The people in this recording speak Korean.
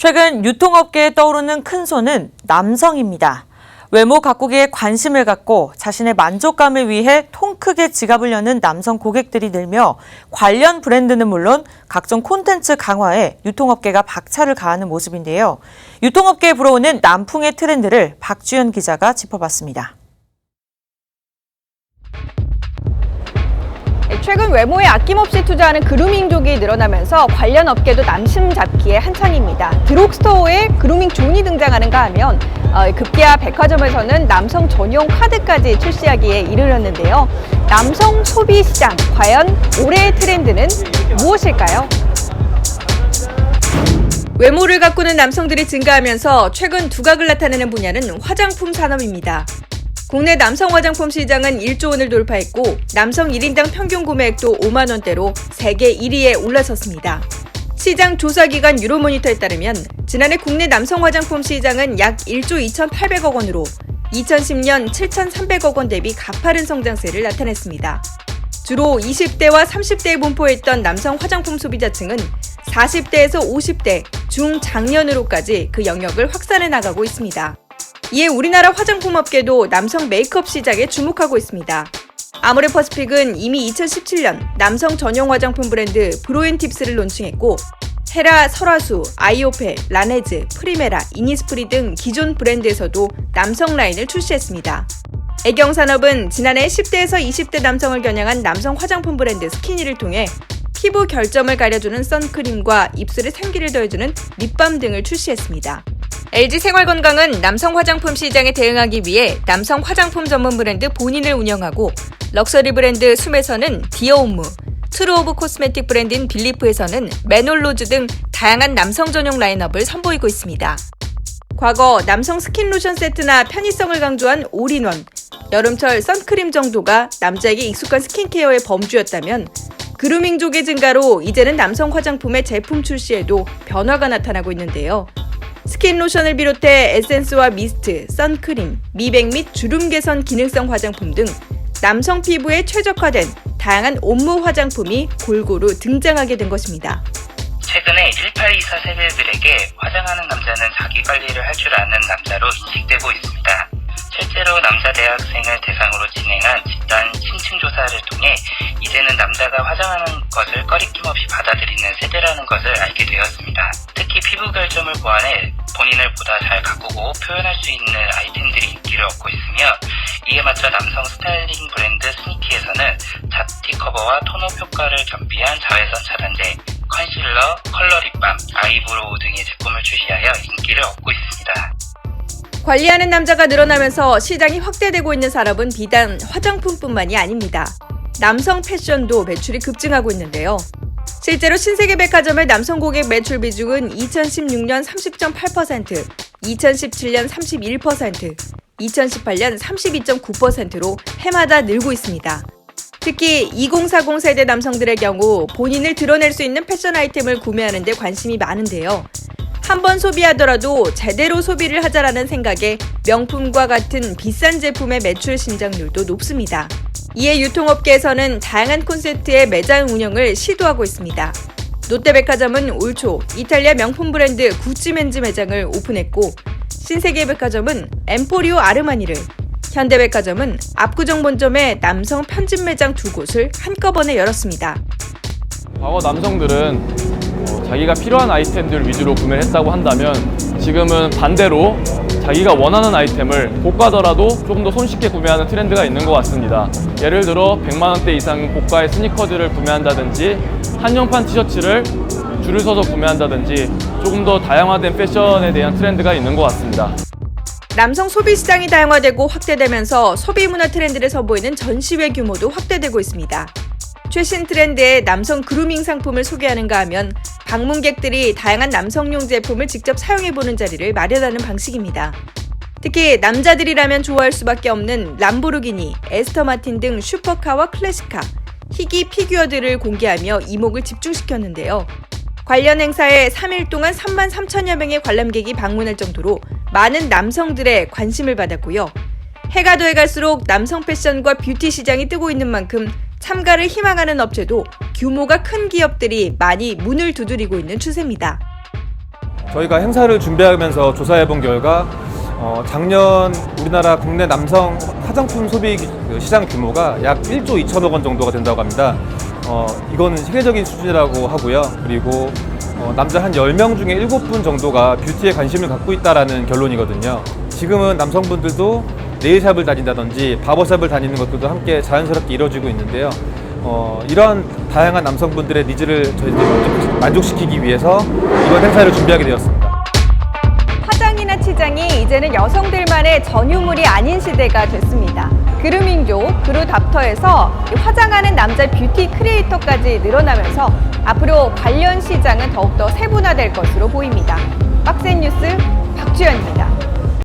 최근 유통업계에 떠오르는 큰 손은 남성입니다. 외모 가꾸기에 관심을 갖고 자신의 만족감을 위해 통 크게 지갑을 여는 남성 고객들이 늘며 관련 브랜드는 물론 각종 콘텐츠 강화에 유통업계가 박차를 가하는 모습인데요. 유통업계에 불어오는 남풍의 트렌드를 박주연 기자가 짚어봤습니다. 최근 외모에 아낌없이 투자하는 그루밍족이 늘어나면서 관련 업계도 남심 잡기에 한창입니다. 드록스토어에 그루밍 존이 등장하는가 하면 어, 급기야 백화점에서는 남성 전용 카드까지 출시하기에 이르렀는데요. 남성 소비 시장 과연 올해의 트렌드는 무엇일까요? 외모를 가꾸는 남성들이 증가하면서 최근 두각을 나타내는 분야는 화장품 산업입니다. 국내 남성 화장품 시장은 1조 원을 돌파했고 남성 1인당 평균 구매액도 5만 원대로 세계 1위에 올라섰습니다. 시장 조사 기관 유로모니터에 따르면 지난해 국내 남성 화장품 시장은 약 1조 2,800억 원으로 2010년 7,300억 원 대비 가파른 성장세를 나타냈습니다. 주로 20대와 30대에 분포했던 남성 화장품 소비자층은 40대에서 50대, 중장년으로까지 그 영역을 확산해 나가고 있습니다. 이에 우리나라 화장품 업계도 남성 메이크업 시장에 주목하고 있습니다. 아모레 퍼시픽은 이미 2017년 남성 전용 화장품 브랜드 브로엔팁스를 론칭했고 헤라, 설화수, 아이오페, 라네즈, 프리메라, 이니스프리 등 기존 브랜드에서도 남성 라인을 출시했습니다. 애경 산업은 지난해 10대에서 20대 남성을 겨냥한 남성 화장품 브랜드 스키니를 통해 피부 결점을 가려주는 선크림과 입술에 생기를 더해주는 립밤 등을 출시했습니다. LG 생활건강은 남성 화장품 시장에 대응하기 위해 남성 화장품 전문 브랜드 본인을 운영하고 럭셔리 브랜드 숨에서는 디어옴무, 트루 오브 코스메틱 브랜드인 빌리프에서는 메놀로즈 등 다양한 남성 전용 라인업을 선보이고 있습니다. 과거 남성 스킨 로션 세트나 편의성을 강조한 올인원, 여름철 선크림 정도가 남자에게 익숙한 스킨케어의 범주였다면 그루밍족의 증가로 이제는 남성 화장품의 제품 출시에도 변화가 나타나고 있는데요. 스킨 로션을 비롯해 에센스와 미스트, 선크림, 미백 및 주름 개선 기능성 화장품 등 남성 피부에 최적화된 다양한 온무 화장품이 골고루 등장하게 된 것입니다. 최근에 1824 세대들에게 화장하는 남자는 자기 관리를 할 줄 아는 남자로 인식되고 있습니다. 실제로 남자 대학생을 대상으로 진행한 집단 심층 조사를 통해 이제는 남자가 화장하는 것을 꺼리낌 없이 받아들이는 세대라는 것을 알게 되었습니다. 특히 피부 결점을 보완해 본인을 보다 잘 가꾸고 표현할 수 있는 아이템들이 인기를 얻고 있으며 이에 맞춰 남성 스타일링 관리하는 남자가 늘어나면서 시장이 확대되고 있는 산업은 비단 화장품뿐만이 아닙니다. 남성 패션도 매출이 급증하고 있는데요. 실제로 신세계 백화점의 남성 고객 매출 비중은 2016년 30.8%, 2017년 31%, 2018년 32.9%로 해마다 늘고 있습니다. 특히 2040 세대 남성들의 경우 본인을 드러낼 수 있는 패션 아이템을 구매하는 데 관심이 많은데요. 한 번 소비하더라도 제대로 소비를 하자라는 생각에 명품과 같은 비싼 제품의 매출 신장률도 높습니다. 이에 유통업계에서는 다양한 콘셉트의 매장 운영을 시도하고 있습니다. 롯데백화점은 올 초 이탈리아 명품 브랜드 구찌맨즈 매장을 오픈했고 신세계백화점은 엠포리오 아르마니를 현대백화점은 압구정 본점에 남성 편집 매장 두 곳을 한꺼번에 열었습니다. 과거 남성들은 어, 자기가 필요한 아이템들 위주로 구매를 했다고 한다면 지금은 반대로 자기가 원하는 아이템을 고가더라도 조금 더 손쉽게 구매하는 트렌드가 있는 것 같습니다. 예를 들어 100만 원대 이상 고가의 스니커즈를 구매한다든지 한정판 티셔츠를 줄을 서서 구매한다든지 조금 더 다양화된 패션에 대한 트렌드가 있는 것 같습니다. 남성 소비 시장이 다양화되고 확대되면서 소비 문화 트렌드를 선보이는 전시회 규모도 확대되고 있습니다. 최신 트렌드의 남성 그루밍 상품을 소개하는가 하면 방문객들이 다양한 남성용 제품을 직접 사용해보는 자리를 마련하는 방식입니다. 특히 남자들이라면 좋아할 수밖에 없는 람보르기니, 에스터 마틴 등 슈퍼카와 클래식카, 희귀 피규어들을 공개하며 이목을 집중시켰는데요. 관련 행사에 3일 동안 3만 3천여 명의 관람객이 방문할 정도로 많은 남성들의 관심을 받았고요. 해가 더해 갈수록 남성 패션과 뷰티 시장이 뜨고 있는 만큼 참가를 희망하는 업체도 규모가 큰 기업들이 많이 문을 두드리고 있는 추세입니다. 저희가 행사를 준비하면서 조사해 본 결과 어, 작년 우리나라 국내 남성 화장품 소비 기- 그 시장 규모가 약 1조 2천억 원 정도가 된다고 합니다. 어, 이거는 세계적인 수준이라고 하고요. 그리고 어, 남자 한 10명 중에 7분 정도가 뷰티에 관심을 갖고 있다라는 결론이거든요. 지금은 남성분들도 네일샵을 다닌다든지 바버샵을 다니는 것들도 함께 자연스럽게 이루어지고 있는데요. 어, 이런 다양한 남성분들의 니즈를 저희들이 만족- 만족시키기 위해서 이번 행사를 준비하게 되었습니다. 화장이나 치장이 이제는 여성들만의 전유물이 아닌 시대가 됐습니다. 그루밍조, 그루닥터에서 이 화장하는 남자 뷰티 크리에이터까지 늘어나면서 앞으로 관련 시장은 더욱더 세분화될 것으로 보입니다. 빡센 뉴스 박주연입니다.